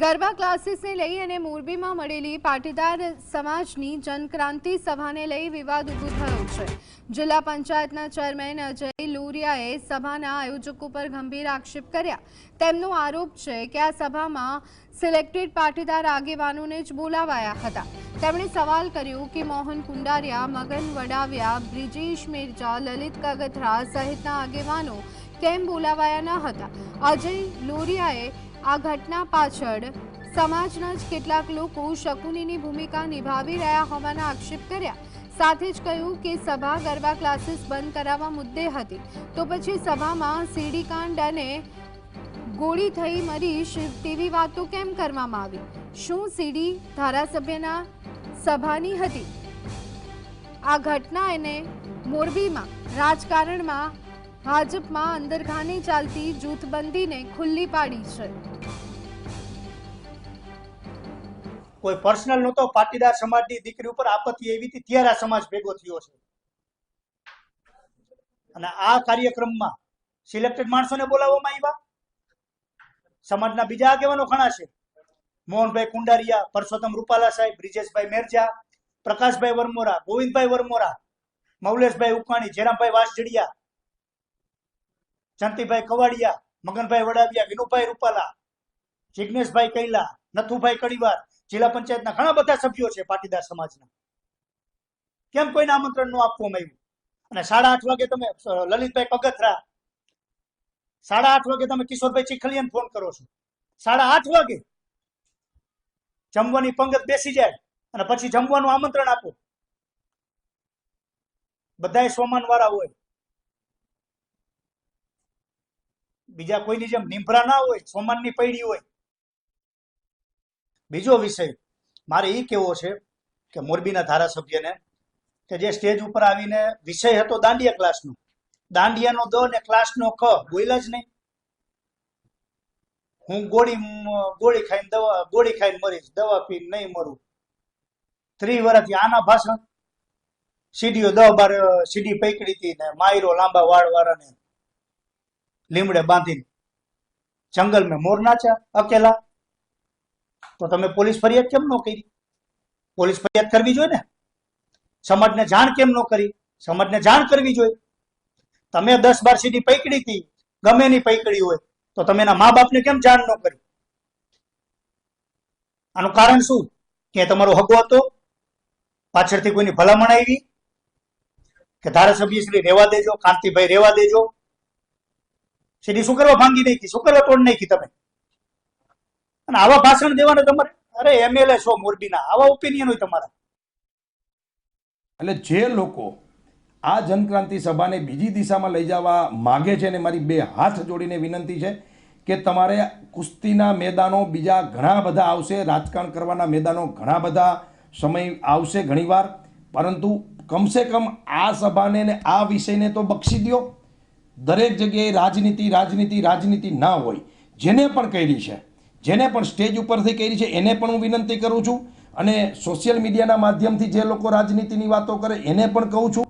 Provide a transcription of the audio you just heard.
ગરબા ક્લાસીસને લઈ અને મોરબીમાં મળેલી પાટીદાર સમાજની જનક્રાંતિ સભાને લઈ વિવાદ ઊભો થયો છે. જિલ્લા પંચાયતના ચેરમેન અજય લોરિયાએ સભાના આયોજકો પર ગંભીર આક્ષેપ કર્યા. તેમનો આરોપ છે કે આ સભામાં સિલેક્ટેડ પાટીદાર આગેવાનોને જ બોલાવાયા હતા. તેમણે સવાલ કર્યો કે મોહન કુંડારિયા, મગન વડાવિયા, બ્રિજેશ મિર્જા, લલિત કગથરા સહિતના આગેવાનો કેમ બોલાવાયા ન હતા? અજય લોરિયાએ આ ઘટના પાછળ સમાજના જ કેટલાક લોકો શકુનીની ભૂમિકા નિભાવી રહ્યા હોવાના આક્ષેપ કર્યા. સાથે જ કહ્યું કે સભા ગરબા ક્લાસીસ બંધ કરાવવા મુદ્દે હતી. તો પછી સભામાં સીડીકાંડ અને ગોળી થઈ મરીશ તેવી વાતો કેમ કરવામાં આવી? શું સીડી ધારાસભ્યના સભાની હતી? આ ઘટના એને મોરબીમાં રાજકારણમાં ભાજપમાં અંદરખાની ચાલતી જૂથબંધીને ખુલ્લી પાડી છે. કોઈ પર્સનલ નહોતો પાટીદાર સમાજની દીકરી ઉપર આપત્તિ એવી હતી, ત્યારે આ સમાજ ભેગો થયો છે. અને આ કાર્યક્રમમાં સિલેક્ટેડ માણસોને બોલાવવામાં આવ્યા. સમાજના બીજા આગેવાનો ઘણા છે. મોહનભાઈ કુંડારિયા, પરસોત્તમ રૂપાલા સાહેબ, બ્રિજેશભાઈ મેરજા, પ્રકાશભાઈ વરમોરા, ગોવિંદભાઈ વરમોરા, મૌલેશભાઈ ઉકાણી જેરામભાઈ વાસજડિયા ચંતીભાઈ કવાડિયા, મગનભાઈ વડાવિયા, વિનુભાઈ રૂપાલા જિજ્ઞેશભાઈ કૈલા, નથુભાઈ કડીવાર, જિલ્લા પંચાયતના ઘણા બધા સભ્યો છે પાટીદાર સમાજના. કેમ કોઈને આમંત્રણ ન આપવામાં આવ્યું? અને સાડા આઠ વાગે તમે લલિતભાઈ પગથરા સાડા આઠ વાગે તમે કિશોરભાઈ ચીખલિયાને ફોન કરો છો. સાડા આઠ વાગે જમવાની પંગત બેસી જાય અને પછી જમવાનું આમંત્રણ આપો. બધાય સોમાન વાળા હોય. બીજા કોઈની જેમ નિંભરા ના હોય, સોમાનની પૈડી હોય. બીજો વિષય, મારે એ કેવો છે કે મોરબીના ધારાસભ્યને કે જે સ્ટેજ ઉપર આવીને વિષય હતો દાંડિયા ક્લાસનો. દાંડિયાનો દ ને ક્લાસનો ક બોલ્યા જ નહીં. હું ગોળી ગોળી ખાઈને દવા, ગોળી ખાઈને મરીશ, દવા પીને નહીં મરું. ત્રી વર્ષથી આના ભાષણ. સીડીઓ દહ બાર સીડી પૈકડી હતી ને માયરો લાંબા વાળ વાળાને લીમડે બાંધીને જંગલ મેં મોર નાચ્યા અકેલા. તો તમે પોલીસ ફરિયાદ કેમ ન કરી? પોલીસ ફરિયાદ કરવી જોઈએ ને? સમાજને જાણ કેમ ન કરી? સમાજને જાણ કરવી જોઈએ. તમે દસ બાર સીડી પૈકડી હતી, ગમે ની પૈકડી હોય, તો તમે એના મા બાપને કેમ જાણ ન કરી? આનું કારણ શું? કે તમારો હગો હતો, પાછળથી કોઈની ભલામણ આવી? કે ધારાસભ્ય શ્રી રેવા દેજો, કાંતિભાઈ રેવા દેજો સીડી શું કરવા ભાંગી નાખી શું કરવા તોડ નાખી તમે. અને આવા ભાષણ દેવાને તમારે? અરે એમએલએ છો મોરબીના. આવા ઓપિનિયન હોય તમારા. એટલે જે લોકો આ જનક્રાંતિ સભાને બીજી દિશામાં લઈ જવા માગે છે ને મારી બે હાથ જોડીને વિનંતી છે કે તમારે કુસ્તીના મેદાનો બીજા ઘણા બધા આવશે, રાજકારણ કરવાના મેદાનો ઘણા બધા સમય આવશે ઘણીવાર. પરંતુ કમસે કમ આ સભાને ને આ વિષયને તો બક્ષી દ્યો. દરેક જગ્યાએ રાજનીતિ રાજનીતિ રાજનીતિ ના હોય. જેને પણ કરી છે, જેને પણ સ્ટેજ ઉપરથી કરી છે, એને પણ હું વિનંતી કરું છું. અને સોશિયલ મીડિયાના માધ્યમથી જે લોકો રાજનીતિની વાતો કરે, એને પણ કહું છું.